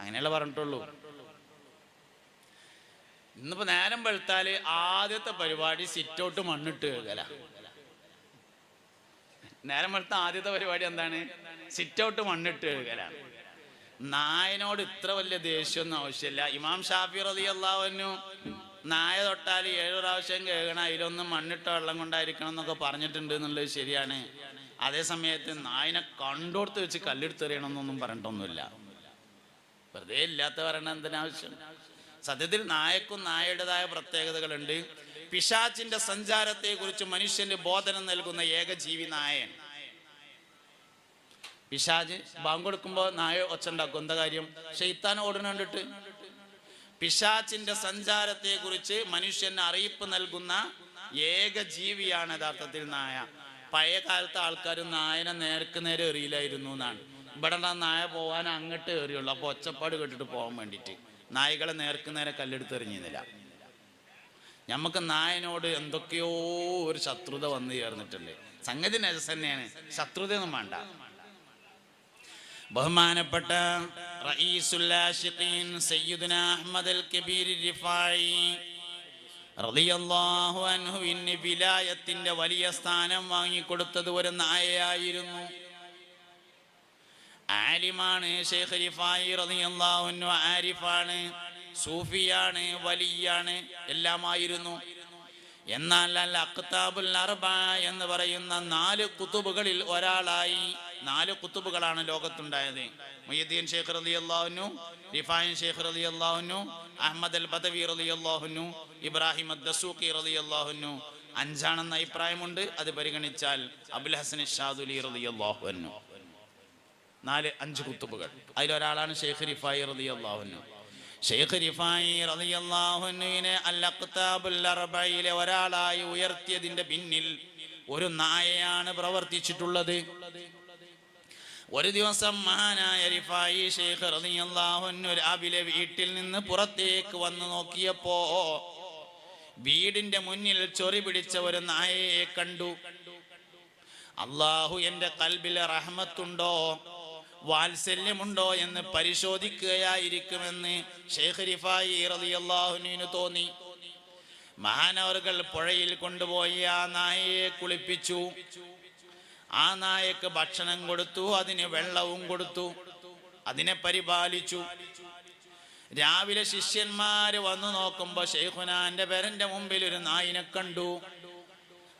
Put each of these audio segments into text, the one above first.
അങ്ങനെയുള്ള പറഞ്ഞിട്ടുള്ളൂ. ഇന്നിപ്പോ നേരം വെളുത്താൽ ആദ്യത്തെ പരിപാടി സിറ്റൗട്ട് മണ്ണിട്ട് കേൾക്കല നേരം വെളുത്ത ആദ്യത്തെ പരിപാടി എന്താണ്? സിറ്റൗട്ട് മണ്ണിട്ട് കേൾക്കല നായനോട് ഇത്ര വലിയ ദേഷ്യമൊന്നും ആവശ്യമില്ല. ഇമാം ഷാഫി റതി അള്ളാഹുനു നായ തൊട്ടാൽ ഏഴ് പ്രാവശ്യം കേൾക്കണം അതിലൊന്നും മണ്ണിട്ട വെള്ളം കൊണ്ടായിരിക്കണം എന്നൊക്കെ പറഞ്ഞിട്ടുണ്ട് എന്നുള്ളത് ശരിയാണ്. അതേ സമയത്ത് നായനെ കണ്ടോർത്ത് വെച്ച് കല്ലെടുത്തെറിയണം എന്നൊന്നും പറഞ്ഞിട്ടൊന്നുമില്ല. വെറുതെ ഇല്ലാത്ത പറയണ എന്തിനാവശ്യം സത്യത്തിൽ നായക്കും നായയുടേതായ പ്രത്യേകതകളുണ്ട്. പിശാച്ചിന്റെ സഞ്ചാരത്തെ കുറിച്ച് മനുഷ്യന് ബോധനം നൽകുന്ന ഏക ജീവി നായൻ. പിശാജ് ബാങ്ക് കൊടുക്കുമ്പോ നായ ഒച്ചുണ്ടാക്കും എന്താ കാര്യം? ഷെയ്ത്താൻ ഓടുന്നുണ്ടിട്ട് പിശാച്ചിന്റെ സഞ്ചാരത്തെ കുറിച്ച് മനുഷ്യന് അറിയിപ്പ് നൽകുന്ന ഏക ജീവിയാണ് യഥാർത്ഥത്തിൽ നായ. പഴയ കാലത്തെ ആൾക്കാർ നായനെ നേർക്ക് നേരെ എറിയില്ലായിരുന്നു എന്നാണ്. ഇവിടെ നായ പോവാൻ അങ്ങോട്ട് കയറിയുള്ളൂ അപ്പൊ ഒച്ചപ്പാട് കേട്ടിട്ട് പോകാൻ വേണ്ടിയിട്ട്. നായകളെ നേർക്ക് നേരെ കല്ലെടുത്ത് എറിഞ്ഞിരുന്നില്ല. നമുക്ക് നായനോട് എന്തൊക്കെയോ ഒരു ശത്രുത വന്നു ചേർന്നിട്ടുണ്ട്. സംഗതി നജസ് തന്നെയാണ്. ശത്രുതയൊന്നും വേണ്ട. ബഹുമാനപ്പെട്ട അഹ്മദ് അൽ റളിയല്ലാഹു അൻഹുവിന് വിലായത്തിന്റെ വലിയ സ്ഥാനം വാങ്ങിക്കൊടുത്തത് ഒരു നായയായിരുന്നു. ആലിമാണ് ആരിഫാണ് സൂഫിയാണ് വലിയാണ് എല്ലാമായിരുന്നു. എന്നാൽ അൽ അക്താബുൽ അർബ എന്ന് പറയുന്ന നാല് കുത്തുബുകളിൽ ഒരാളായി നാല് കുത്തുബുകളാണ് ലോകത്തുണ്ടായത്. മൊയ്യദ്ദീൻ ഷേഖ് റലി അള്ളാഹുനു റിഫായൻ ഷേഖ് റലി അള്ളാഹുനു അഹമ്മദ് അൽ ബദവി റലി അള്ളാഹുനു ഇബ്രാഹിം അദ്സൂഖി റലി അള്ളാഹുനു അഞ്ചാണെന്ന അഭിപ്രായമുണ്ട്. അത് പരിഗണിച്ചാൽ അബുൽ ഹസൻ ഷാദുലി റലി അള്ളാഹുനു നാല് അഞ്ച് കുത്തുബുകൾ. അതിലൊരാളാണ് ഷെയ്ഖ് റിഫായി റതി അള്ളാഹുനു ഷെയ്ഖ് റിഫായി റതി അള്ളാഹുനുവിനെ അഖ്താബുൽ അർബയിലെ ഒരാളായി ഉയർത്തിയതിന്റെ പിന്നിൽ ഒരു നായയാണ് പ്രവർത്തിച്ചിട്ടുള്ളത്. ഒരു ദിവസം മഹാനായ റിഫായി ഷെയ്ഖ് റളിയല്ലാഹുവിന് രാവിലെ വീട്ടിൽ നിന്ന് പുറത്തേക്ക് വന്നു നോക്കിയപ്പോ വീടിന്റെ മുന്നിൽ ചൊറി പിടിച്ച ഒരു നായയെ കണ്ടു. അള്ളാഹു എന്റെ കൽബിലെ റഹ്മത്തുണ്ടോ? വാത്സല്യമുണ്ടോ എന്ന് പരിശോധിക്കുകയായിരിക്കുമെന്ന് ഷെയ്ഖ് തോന്നി. മഹാനവറുകൾ പുഴയിൽ കൊണ്ടുപോയി ആ നായയെ കുളിപ്പിച്ചു. ആ നായക്ക് ഭക്ഷണം കൊടുത്തു അതിന് വെള്ളവും കൊടുത്തു അതിനെ പരിപാലിച്ചു. രാവിലെ ശിഷ്യന്മാര് വന്നു നോക്കുമ്പോ ഷെയ്ഖുനാന്റെ പേരന്റെ മുമ്പിൽ ഒരു നായിനെ കണ്ടു.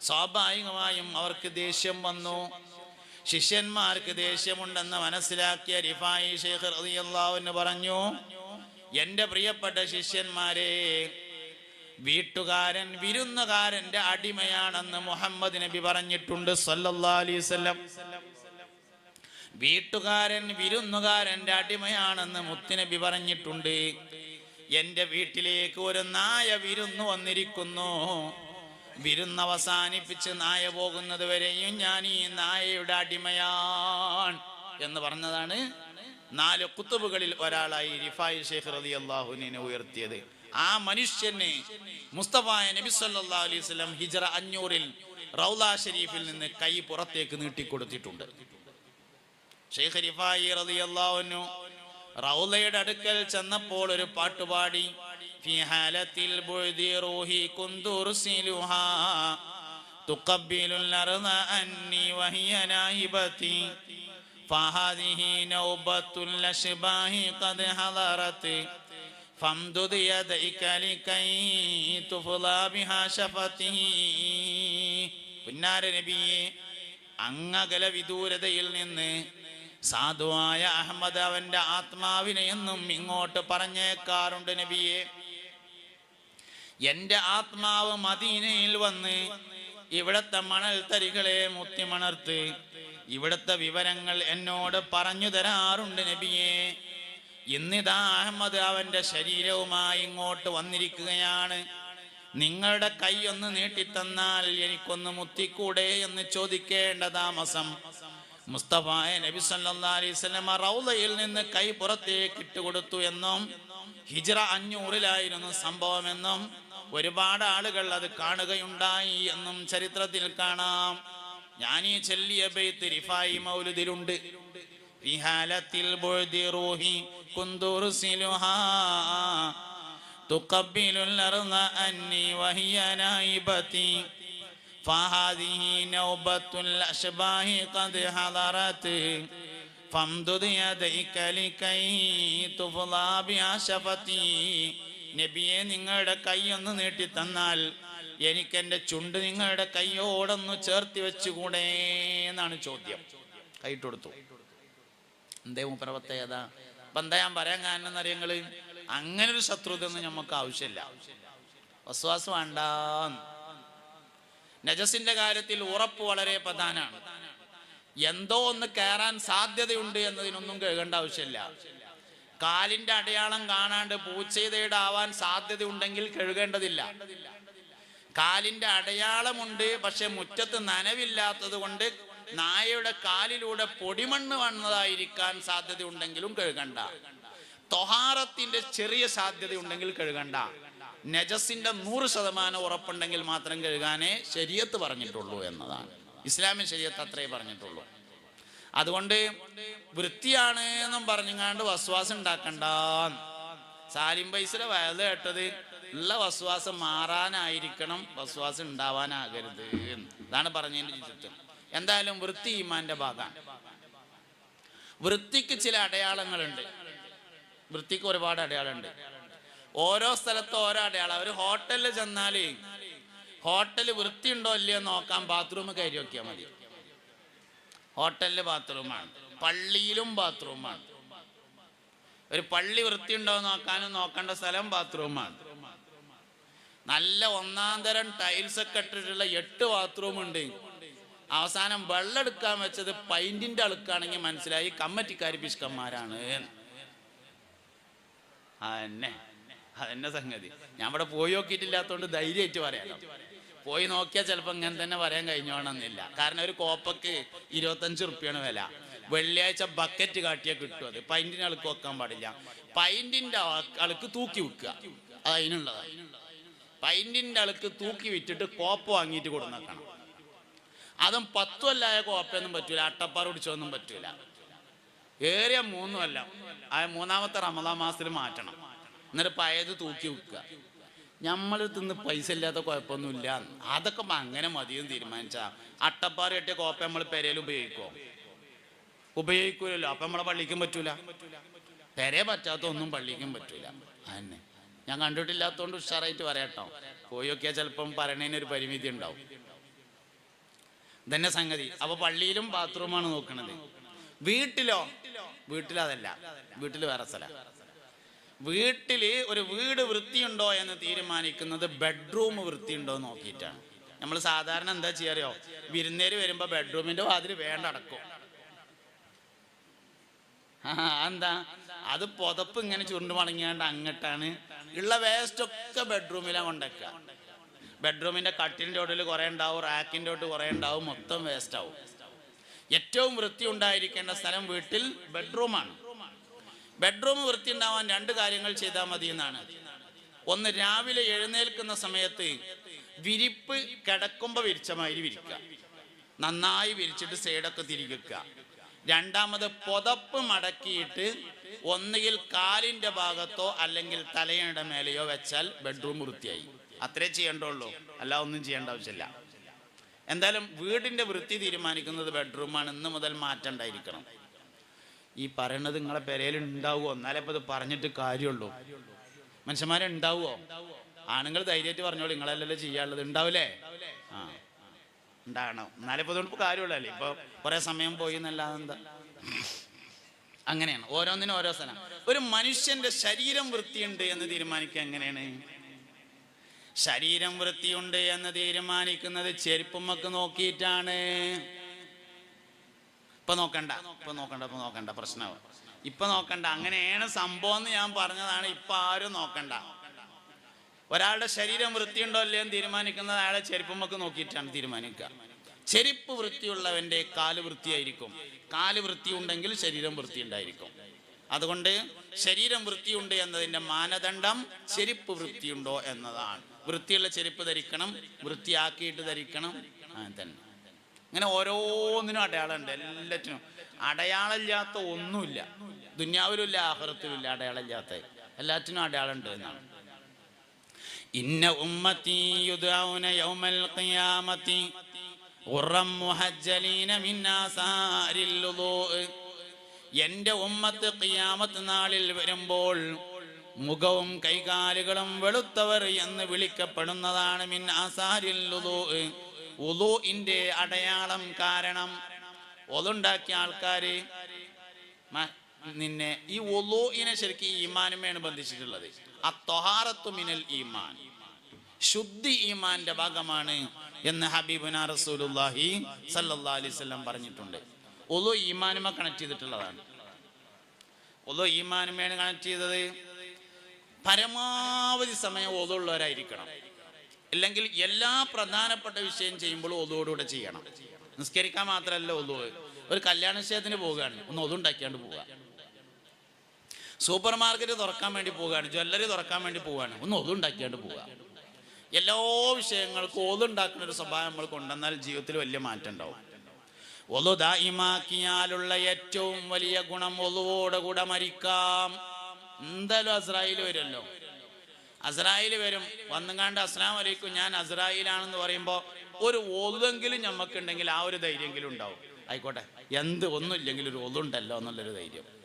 സ്വാഭാവികമായും അവർക്ക് ദേഷ്യം വന്നു. ശിഷ്യന്മാർക്ക് ദേഷ്യമുണ്ടെന്ന് മനസ്സിലാക്കിയ റിഫായി ഷേഖ് റളിയല്ലാഹുവിന് പറഞ്ഞു എന്റെ പ്രിയപ്പെട്ട ശിഷ്യന്മാരെ വീട്ടുകാരൻ വിരുന്നുകാരന്റെ അടിമയാണെന്ന് മുഹമ്മദ് നബി പറഞ്ഞിട്ടുണ്ട് സല്ലല്ലാ വീട്ടുകാരൻ വിരുന്നുകാരന്റെ അടിമയാണെന്ന് മുത്തുനബി പറഞ്ഞിട്ടുണ്ട്. എന്റെ വീട്ടിലേക്ക് ഒരു നായ വിരുന്നു വന്നിരിക്കുന്നു. വിരുന്ന് അവസാനിപ്പിച്ച് നായ പോകുന്നത് വരെയും ഞാൻ ഈ നായയുടെ അടിമയാൻ എന്ന് പറഞ്ഞതാണ് നാല് കുത്തുബുകളിൽ ഒരാളായി റിഫായി ഷെയ്ഖ് റതി അള്ളാഹുനെ ഉയർത്തിയത്. ആ മനുഷ്യനെ മുസ്തഫായ നബി സല്ലാ അലൈഹി ഹിജറ അഞ്ഞൂറിൽ റൗല ഷെരീഫിൽ നിന്ന് കൈ പുറത്തേക്ക് നീട്ടിക്കൊടുത്തിട്ടുണ്ട്. ഷെയ്ഖ് റിഫായി റതി അള്ളാഹുനു റൗലയുടെ അടുക്കൽ ചെന്നപ്പോൾ ഒരു പാട്ടുപാടി في حالة البعد روحي كنت أرسلها تقبل الأرض عني وهي نائبتي فهذه نوبة الأشباه قد حضرت فامدد يديك لكي تفضى بها شفتي പിന്നാര നബിയെ അങ്ങകല വിദൂരതയിൽ നിന്ന് സാധുവായ അഹമ്മദ് അവന്റെ ആത്മാവിനെ എന്നും ഇങ്ങോട്ട് പറഞ്ഞേക്കാറുണ്ട് നബിയെ എന്റെ ആത്മാവ് മദീനയിൽ വന്ന് ഇവിടത്തെ മണൽ തരികളെ മുത്തിമണർത്ത് ഇവിടത്തെ വിവരങ്ങൾ എന്നോട് പറഞ്ഞു തരാറുണ്ട് നബിയെ. ഇന്നിതാ അഹമ്മദ് അവന്റെ ശരീരവുമായി ഇങ്ങോട്ട് വന്നിരിക്കുകയാണ്. നിങ്ങളുടെ കൈ ഒന്ന് നീട്ടിത്തന്നാൽ എനിക്കൊന്ന് മുത്തിക്കൂടെ എന്ന് ചോദിക്കേണ്ട താമസം. മുസ്തഫായ നബി സല്ലാസ്ലമ റൗളയിൽ നിന്ന് കൈ പുറത്തേക്ക് ഇട്ടുകൊടുത്തു എന്നും ഹിജ്റ അഞ്ഞൂറിലായിരുന്നു സംഭവമെന്നും ഒരുപാട് ആളുകൾ അത് കാണുകയുണ്ടായി എന്നും ചരിത്രത്തിൽ കാണാം ഞാൻ ഈ ചെല്ലിയ ബെയ്ത്ത് റിഫായി മൗലുദിലുണ്ട് في حالة البعد روحي كنت أرسلها تقبل الأرض أني وهي نائبتي فهذه نوبة الأشباه قد حضرت فامدد يديك لكي تفضى بها شفتي നബിയെ നിങ്ങളുടെ കൈ ഒന്ന് നീട്ടി തന്നാൽ എനിക്ക് എന്റെ ചുണ്ട് നിങ്ങളുടെ കൈയോടൊന്ന് ചേർത്തി വെച്ചുകൂടെ എന്നാണ് ചോദ്യം. കൈയിട്ട് എന്തേ മൂപ്പര പ്രത്യേകത അപ്പൊ എന്താ ഞാൻ പറയാൻ കാരണം എന്നറിയങ്ങൾ? അങ്ങനെ ഒരു ശത്രുത ഒന്നും നമുക്ക് ആവശ്യമില്ല. വസ്വാസം വേണ്ട. നജസിന്റെ കാര്യത്തിൽ ഉറപ്പ് വളരെ പ്രധാനമാണ് എന്തോ ഒന്ന് കയറാൻ സാധ്യതയുണ്ട് എന്നതിനൊന്നും കേൾക്കേണ്ട ആവശ്യമില്ല. കാലിന്റെ അടയാളം കാണാണ്ട് പൂച്ചയുടെ ആവാൻ സാധ്യതയുണ്ടെങ്കിൽ കഴുകേണ്ടതില്ല. കാലിന്റെ അടയാളമുണ്ട് പക്ഷെ മുറ്റത്ത് നനവില്ലാത്തത് കൊണ്ട് നായയുടെ കാലിലൂടെ പൊടിമണ്ണ് വന്നതായിരിക്കാൻ സാധ്യത ഉണ്ടെങ്കിലും കഴുകണ്ട. തൊഹാറത്തിന്റെ ചെറിയ സാധ്യത ഉണ്ടെങ്കിൽ കഴുകണ്ട. നജസിന്റെ നൂറ് ശതമാനം ഉറപ്പുണ്ടെങ്കിൽ മാത്രം കഴുകാനേ ശരിയത്ത് പറഞ്ഞിട്ടുള്ളൂ എന്നതാണ്. ഇസ്ലാമിക ശരിയത്ത് അത്രേ പറഞ്ഞിട്ടുള്ളൂ. അതുകൊണ്ട് വൃത്തിയാണ് എന്നും പറഞ്ഞുങ്ങാണ്ട് വസ്വാസം ഉണ്ടാക്കണ്ട. സാലിം പൈസയുടെ വയത് കേട്ടത് ഉള്ള വസ്വാസം മാറാനായിരിക്കണം വസ്വാസം ഉണ്ടാവാനാകരുത്. അതാണ് പറഞ്ഞതിന്റെ ചുറ്റും എന്തായാലും വൃത്തി ഈമാന്റെ ഭാഗമാണ്. വൃത്തിക്ക് ചില അടയാളങ്ങളുണ്ട്. വൃത്തിക്ക് ഒരുപാട് അടയാളമുണ്ട്. ഓരോ സ്ഥലത്തും ഓരോ അടയാളം. ഒരു ഹോട്ടലിൽ ചെന്നാൽ ഹോട്ടൽ വൃത്തിയുണ്ടോ ഇല്ലയോ നോക്കാൻ ബാത്റൂം കയറി നോക്കിയാൽ മതി. ഹോട്ടലിൽ ബാത്റൂമാണ്. പള്ളിയിലും ബാത്റൂമാണ്. ഒരു പള്ളി വൃത്തി ഉണ്ടോ നോക്കാനും നോക്കേണ്ട സ്ഥലം ബാത്റൂമാണ്. നല്ല ഒന്നാം തരം ടൈൽസ് ഒക്കെ ഇട്ടിട്ടുള്ള എട്ട് ബാത്റൂം ഉണ്ട്. അവസാനം വെള്ളം എടുക്കാൻ വെച്ചത് പൈന്റിന്റെ അളുക്കാണെങ്കിൽ മനസ്സിലായി കമ്മറ്റിക്കാരി പിഷ്കന്മാരാണ് അതന്നെ അതന്നെ സംഗതി. ഞാൻ ഇവിടെ പോയി നോക്കിയിട്ടില്ലാത്തതുകൊണ്ട് ധൈര്യമായിട്ട് പറയാലോ. പോയി നോക്കിയാൽ ചിലപ്പോൾ ഇങ്ങനെ തന്നെ പറയാൻ കഴിഞ്ഞോണമെന്നില്ല കാരണം ഒരു കോപ്പക്ക് ഇരുപത്തഞ്ച് റുപ്യാണ് വില. വെള്ളിയാഴ്ച ബക്കറ്റ് കാട്ടിയാൽ കിട്ടും അത്. പൈന്റിന് അളുക്ക് വെക്കാൻ പാടില്ല. പൈന്റിന്റെ അളുക്ക് തൂക്കി വിൽക്കുക. അത് അതിനുള്ളതാണ് അളക്ക് അളുക്ക് തൂക്കി വിറ്റിട്ട് കോപ്പ വാങ്ങിയിട്ട് കൊടുന്നേക്കണം അതും പത്തുമല്ലായ കോപ്പയൊന്നും പറ്റൂല. അട്ടപ്പാറ പിടിച്ചൊന്നും പറ്റൂല. ഏറിയ മൂന്നുമല്ല ആ മൂന്നാമത്തെ റമദാ മാസത്തിൽ മാറ്റണം. എന്നിട്ട് പഴയത് തൂക്കി വെക്കുക നമ്മൾ തിന്ന് പൈസ ഇല്ലാത്ത കുഴപ്പമൊന്നുമില്ല. അതൊക്കെ അങ്ങനെ മതിയെന്ന് തീരുമാനിച്ചാ. അട്ടപ്പാറ കെട്ടിയ കോപ്പ നമ്മൾ പെരയിൽ ഉപയോഗിക്കോ? ഉപയോഗിക്കൂലല്ലോ. അപ്പൊ നമ്മളെ പള്ളിക്കും പറ്റൂല. പെരയെ പറ്റാത്ത ഒന്നും പള്ളിക്കും പറ്റൂല. അതന്നെ. ഞാൻ കണ്ടിട്ടില്ലാത്തതുകൊണ്ട് ഉഷാറായിട്ട് പറയട്ടോ. പോയി നോക്കിയാൽ ചിലപ്പം പറയണതിന് ഒരു പരിമിതി ഉണ്ടാവും. ഇതന്നെ സംഗതി. അപ്പൊ പള്ളിയിലും ബാത്റൂമാണ് നോക്കണത്. വീട്ടിലോ? വീട്ടിലതല്ല വീട്ടിൽ വേറെ സ്ഥലം. വീട്ടിൽ ഒരു വീട് വൃത്തിയുണ്ടോ എന്ന് തീരുമാനിക്കുന്നത് ബെഡ്റൂം വൃത്തിയുണ്ടോ എന്ന് നോക്കിയിട്ടാണ്. നമ്മൾ സാധാരണ എന്താ ചെയ്യാറിയോ വിരുന്നേര് വരുമ്പോ ബെഡ്റൂമിന്റെ വാതിൽ വേണ്ട അടക്കും. ആ എന്താ? അത് പുതപ്പ് ഇങ്ങനെ ചുരുണ്ട് മടങ്ങിയാണ്ട് അങ്ങട്ടാണ്. ഉള്ള വേസ്റ്റ് ഒക്കെ ബെഡ്റൂമിലാണ് കൊണ്ടേക്കുക. ബെഡ്റൂമിന്റെ കട്ടിലിന്റെ ഒട്ടിൽ കുറെ ഉണ്ടാവും റാക്കിന്റെ ഒട്ട് കുറെ ഉണ്ടാവും മൊത്തം വേസ്റ്റ് ആവും. ഏറ്റവും വൃത്തി ഉണ്ടായിരിക്കേണ്ട സ്ഥലം വീട്ടിൽ ബെഡ്റൂമാണ് ബെഡ്റൂം വൃത്തി ഉണ്ടാവാൻ രണ്ട് കാര്യങ്ങൾ ചെയ്താൽ മതി എന്നാണ്. ഒന്ന് രാവിലെ എഴുന്നേൽക്കുന്ന സമയത്ത് വിരിപ്പ് കിടക്കുമ്പോൾ വിരിച്ച മാതിരി വിരിക്കുക. നന്നായി വിരിച്ചിട്ട് സൈഡൊക്കെ തിരിക്കുക രണ്ടാമത് പുതപ്പ് മടക്കിയിട്ട് ഒന്നുകിൽ കാലിന്റെ ഭാഗത്തോ അല്ലെങ്കിൽ തലയുടെ മേലെയോ വെച്ചാൽ ബെഡ്റൂം വൃത്തിയായി. അത്രേ ചെയ്യേണ്ടുള്ളൂ അല്ല ഒന്നും ചെയ്യേണ്ട ആവശ്യമില്ല. എന്തായാലും വീടിന്റെ വൃത്തി തീരുമാനിക്കുന്നത് ബെഡ്റൂമാണ് ഇന്ന് മുതൽ മാറ്റം ഉണ്ടായിരിക്കണം. ഈ പറയണത് നിങ്ങളെ പെരയിൽ ഉണ്ടാവുമോ എന്നാലേ ഇപ്പൊ ഇത് പറഞ്ഞിട്ട് കാര്യമുള്ളൂ. മനുഷ്യന്മാരെ ഉണ്ടാവുമോ ആണുങ്ങൾ ധൈര്യമായിട്ട് പറഞ്ഞോളൂ നിങ്ങളല്ലല്ലോ ചെയ്യാനുള്ളത്. ഉണ്ടാവില്ലേ ആ. ഉണ്ടാകണം. എന്നാലേ ഇപ്പൊ ഇതുകൊണ്ട് കാര്യമുള്ളല്ലേ ഇപ്പൊ കുറെ സമയം പോയി എന്നല്ലാതെ എന്താ? അങ്ങനെയാണ്. ഓരോന്നിനും ഓരോ സ്ഥലം. ഒരു മനുഷ്യന്റെ ശരീരം വൃത്തിയുണ്ട് എന്ന് തീരുമാനിക്കുക എങ്ങനെയാണ്? ശരീരം വൃത്തിയുണ്ട് എന്ന് തീരുമാനിക്കുന്നത് ചെരുപ്പുമ്മക്ക് നോക്കിയിട്ടാണ്. ഇപ്പൊ നോക്കണ്ട ഇപ്പൊ നോക്കണ്ട ഇപ്പൊ നോക്കണ്ട പ്രശ്നമാവും ഇപ്പൊ നോക്കണ്ട അങ്ങനെയാണ് സംഭവം എന്ന് ഞാൻ പറഞ്ഞതാണ് ഇപ്പൊ ആരും നോക്കണ്ട. ഒരാളുടെ ശരീരം വൃത്തിയുണ്ടോ ഇല്ലയോ എന്ന് തീരുമാനിക്കുന്നത് അയാളെ ചെരുപ്പുമൊക്കെ നോക്കിയിട്ടാണ് തീരുമാനിക്കുക. ചെരുപ്പ് വൃത്തിയുള്ളവന്റെ കാൽ വൃത്തിയായിരിക്കും. കാൽ വൃത്തിയുണ്ടെങ്കിൽ ശരീരം വൃത്തി ഉണ്ടായിരിക്കും അതുകൊണ്ട് ശരീരം വൃത്തിയുണ്ട് എന്നതിന്റെ മാനദണ്ഡം ചെരുപ്പ് വൃത്തിയുണ്ടോ എന്നതാണ്. വൃത്തിയുള്ള ചെരുപ്പ് ധരിക്കണം വൃത്തിയാക്കിയിട്ട് ധരിക്കണം അങ്ങനെ തന്നെ. അങ്ങനെ ഓരോന്നിനും അടയാളമുണ്ട്. എല്ലാറ്റിനും. അടയാളമില്ലാത്ത ഒന്നുമില്ല. ദുന്യാവിലുമില്ല ആഹ്റത്തിലുമില്ല അടയാളമില്ലാത്ത. എല്ലാറ്റിനും അടയാളമുണ്ട് എന്നാണ്. ഇന്ന ഉമ്മത്തി യുദൗന യൗമൽ ഉറം മുഹജ്ജലീന എന്റെ ഉമ്മത്ത് ഖിയാമത്ത് നാളിൽ വരുമ്പോൾ മുഖവും കൈകാലുകളും വെളുത്തവർ എന്ന് വിളിക്കപ്പെടുന്നതാണ് മിൻ ആസാരിൽ വുദൂഅ്. വുദൂഇന്റെ അടയാളം കാരണം ഒതുണ്ടാക്കിയ ആൾക്കാര് നിന്നെ ഈ ഒലൂഇനെ ശരിക്കും ഈമാനുമേണ് ബന്ധിച്ചിട്ടുള്ളത്. അത്തൊഹാറത്തു മിനൽ ഈമാൻ. ശുദ്ധി ഈമാന്റെ ഭാഗമാണ് എന്ന് ഹബീബുന റസൂലുല്ലാഹി അലൈഹി വസല്ലം പറഞ്ഞിട്ടുണ്ട്. ഒലു ഈമാനുമ കണക്ട് ചെയ്തിട്ടുള്ളതാണ്. ഒലു ഈമാനുമേണ് കണക്ട് ചെയ്തത് പരമാവധി സമയം ഒതുള്ളവരായിരിക്കണം ഇല്ലെങ്കിൽ എല്ലാ പ്രധാനപ്പെട്ട വിഷയം ചെയ്യുമ്പോഴും ഒതുവോടുകൂടെ ചെയ്യണം. നിസ്കരിക്കാൻ മാത്രമല്ല ഒതു. ഒരു കല്യാണ വിഷയത്തിന് പോവുകയാണ്. ഒന്ന് ഒതുണ്ടാക്കിയാണ്ട് പോവുക. സൂപ്പർ മാർക്കറ്റ് തുറക്കാൻ വേണ്ടി പോവുകയാണ്. ജ്വല്ലറി തുറക്കാൻ വേണ്ടി പോവുകയാണ്. ഒന്ന് ഒതുണ്ടാക്കിയാണ്ട് പോവുക. എല്ലാ വിഷയങ്ങൾക്കും ഒതുണ്ടാക്കുന്ന ഒരു സ്വഭാവം നമ്മൾ കൊണ്ടുവന്നാൽ ജീവിതത്തിൽ വലിയ മാറ്റം ഉണ്ടാവും. ഒതു ദായിമാക്കിയാലുള്ള ഏറ്റവും വലിയ ഗുണം ഒതുവോടെ കൂടെ മരിക്കാം. എന്തായാലും അസ്രായേൽ വരുമല്ലോ. അസ്രായേൽ വരും. വന്നുകാണ്ട് അസ്ലാം അലൈക്കും ഞാൻ അസ്രായേലാണെന്ന് പറയുമ്പോൾ ഒരു ഒതെങ്കിലും ഞമ്മക്കുണ്ടെങ്കിൽ ആ ഒരു ധൈര്യമെങ്കിലും ഉണ്ടാവും. ആയിക്കോട്ടെ. എന്ത് ഒന്നുമില്ലെങ്കിൽ ഒരു ഒതുണ്ടല്ലോ എന്നുള്ളൊരു ധൈര്യം.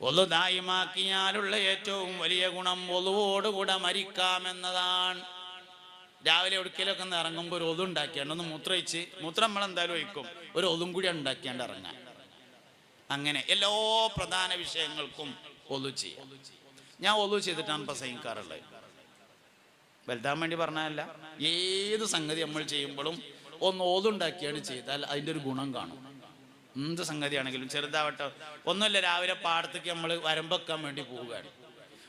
ഒതു മാക്കിയാലുള്ള ഏറ്റവും വലിയ ഗുണം ഒതുവോടുകൂടെ മരിക്കാമെന്നതാണ്. രാവിലെ ഒടുക്കലൊക്കെ ഒന്ന് ഇറങ്ങുമ്പോൾ ഒരു ഒതുണ്ടാക്കിയാണ്ട് ഒന്ന് മൂത്രയിച്ച് മൂത്രം നമ്മൾ എന്തായാലും ഒഴിക്കും. ഒരു ഒതും കൂടി ഉണ്ടാക്കിയാണ്ട് ഇറങ്ങാൻ അങ്ങനെ എല്ലാ പ്രധാന വിഷയങ്ങൾക്കും ഒതു ചെയ്യാം. ഞാൻ ഒതു ചെയ്തിട്ടാണ് പ്രസംഗിക്കാറുള്ളത് വലുതാൻ വേണ്ടി പറഞ്ഞതല്ല. ഏത് സംഗതി നമ്മൾ ചെയ്യുമ്പോഴും ഒന്ന് ഓതുണ്ടാക്കിയാണ് ചെയ്താൽ അതിന്റെ ഒരു ഗുണം കാണും. എന്ത് സംഗതിയാണെങ്കിലും ചെറുതാവട്ടെ. ഒന്നുമില്ല രാവിലെ പാടത്തേക്ക് നമ്മൾ വരമ്പെക്കാൻ വേണ്ടി പോവുകയാണ്.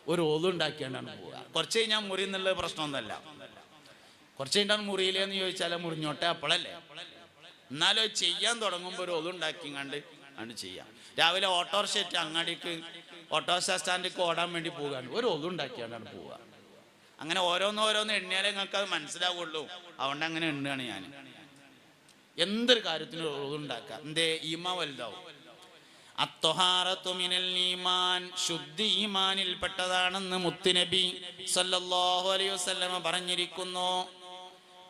ഒരു ഓതുണ്ടാക്കിയാണ്ടാണ് പോവുക. കുറച്ച് കഴിഞ്ഞാൽ മുറി എന്നുള്ള പ്രശ്നമൊന്നുമല്ല. കുറച്ച് കഴിഞ്ഞാൽ മുറിയിലേന്ന് ചോദിച്ചാൽ മുറിഞ്ഞോട്ടെ അപ്പോഴല്ലേ? എന്നാലും ചെയ്യാൻ തുടങ്ങുമ്പോൾ ഒരു ഒതുണ്ടാക്കി കണ്ട് ആണ് ചെയ്യാം. രാവിലെ ഓട്ടോറിക്ഷ അങ്ങാടിക്ക് ഓട്ടോറിക്ഷ സ്റ്റാൻഡിലേക്ക് ഓടാൻ വേണ്ടി പോകാണ്ട് ഒരു ഒതുണ്ടാക്കിയാണ്ടാണ് പോവുക. അങ്ങനെ ഓരോന്നോരോന്ന് ഓരോന്ന് എണ്ണിയാലേ നിങ്ങൾക്ക് അത് മനസ്സിലാവുള്ളൂ. അതുകൊണ്ട് അങ്ങനെ എണ്ണുകയാണ് ഞാൻ. എന്തൊരു കാര്യത്തിനും ഒതുണ്ടാക്കുക എന്തേ? ഈമ വലുതാവും. ഈമാൻ. ശുദ്ധി ഈമാനിൽ പെട്ടതാണെന്ന് മുത്തുനബി സല്ലല്ലാഹു അലൈഹി പറഞ്ഞിരിക്കുന്നു.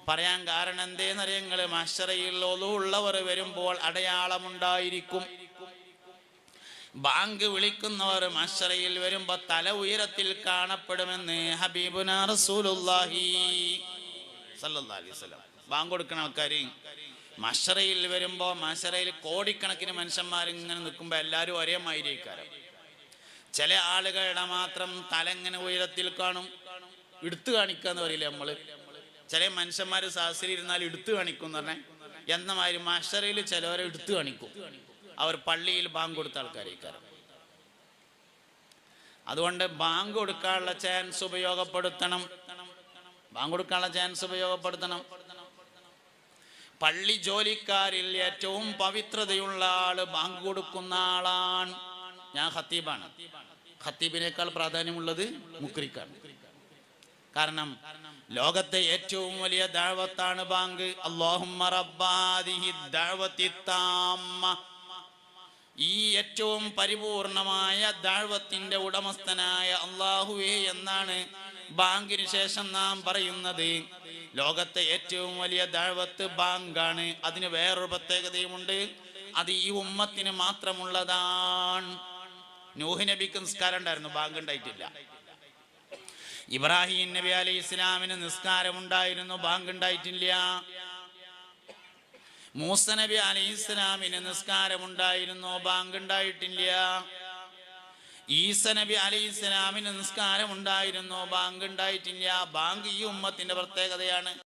പറയാൻ കാരണം എന്തേന്നറിയ നിങ്ങൾ? മഷറയിൽ ഒതുള്ളവർ വരുമ്പോൾ അടയാളമുണ്ടായിരിക്കും. ബാങ്ക് വിളിക്കുന്നവർ മഷറയിൽ വരുമ്പോ തല ഉയരത്തിൽ കാണപ്പെടുമെന്ന് ഹബീബുന ബാങ്ക് കൊടുക്കുന്ന ആൾക്കാര് മഷറയിൽ വരുമ്പോ മഷറയിൽ കോടിക്കണക്കിന് മനുഷ്യന്മാർ ഇങ്ങനെ നിൽക്കുമ്പോ എല്ലാവരും ഒരേ മാതിരിക്കാരം ചില ആളുകളുടെ മാത്രം തല ഇങ്ങനെ ഉയരത്തിൽ കാണും. എടുത്തു കാണിക്കാന്ന് പറയില്ലേ നമ്മൾ? ചില മനുഷ്യന്മാർ സാഹസിൽ ഇരുന്നാൽ എടുത്തു കാണിക്കും എന്ന് പറഞ്ഞാൽ എന്ന മാതിരി മഷറയിൽ ചിലവരെ എടുത്തു കാണിക്കും. അവർ പള്ളിയിൽ ബാങ്ക് കൊടുത്ത ആൾക്കാരേക്കാരം. അതുകൊണ്ട് ബാങ്ക് കൊടുക്കാനുള്ള ചാൻസ് ഉപയോഗപ്പെടുത്തണം. ബാങ്ക് കൊടുക്കാനുള്ള ചാൻസ് ഉപയോഗപ്പെടുത്തണം. പള്ളി ജോലിക്കാരിൽ ഏറ്റവും പവിത്രതയുള്ള ആൾ ബാങ്ക് കൊടുക്കുന്ന ആളാണ് ഞാൻ ഹത്തീബാണ് ഹത്തീബിനേക്കാൾ പ്രാധാന്യമുള്ളത് മുക്രിക്കാണ്. കാരണം ലോകത്തെ ഏറ്റവും വലിയ ദാഴ്വത്താണ് ബാങ്ക്. ഈ ഏറ്റവും പരിപൂർണമായ ദാഴ്വത്തിന്റെ ഉടമസ്ഥനായ അള്ളാഹുവേ എന്നാണ് ബാങ്കിന് ശേഷം നാം പറയുന്നത്. ലോകത്തെ ഏറ്റവും വലിയ ദാഴ്വത്ത് ബാങ്കാണ്. അതിന് വേറൊരു പ്രത്യേകതയുമുണ്ട്. അത് ഈ ഉമ്മത്തിന് മാത്രമുള്ളതാണ്. നൂഹ് നബിക്ക് നിസ്കാരം ഉണ്ടായിരുന്നു ബാങ്ക് ഉണ്ടായിട്ടില്ല. ഇബ്രാഹിം നബി അലൈഹി ഇസ്ലാമിന് നിസ്കാരമുണ്ടായിരുന്നു ബാങ്കുണ്ടായിട്ടില്ല മൂസ നബി അലൈഹി ഇസ്ലാമിന് നിസ്കാരമുണ്ടായിരുന്നു ബാങ്കുണ്ടായിട്ടില്ല ഈസ നബി അലൈഹി ഇസ്ലാമിന് നിസ്കാരമുണ്ടായിരുന്നു ബാങ്കുണ്ടായിട്ടില്ല ബാങ്ക് ഈ ഉമ്മത്തിന്റെ പ്രത്യേകതയാണ്.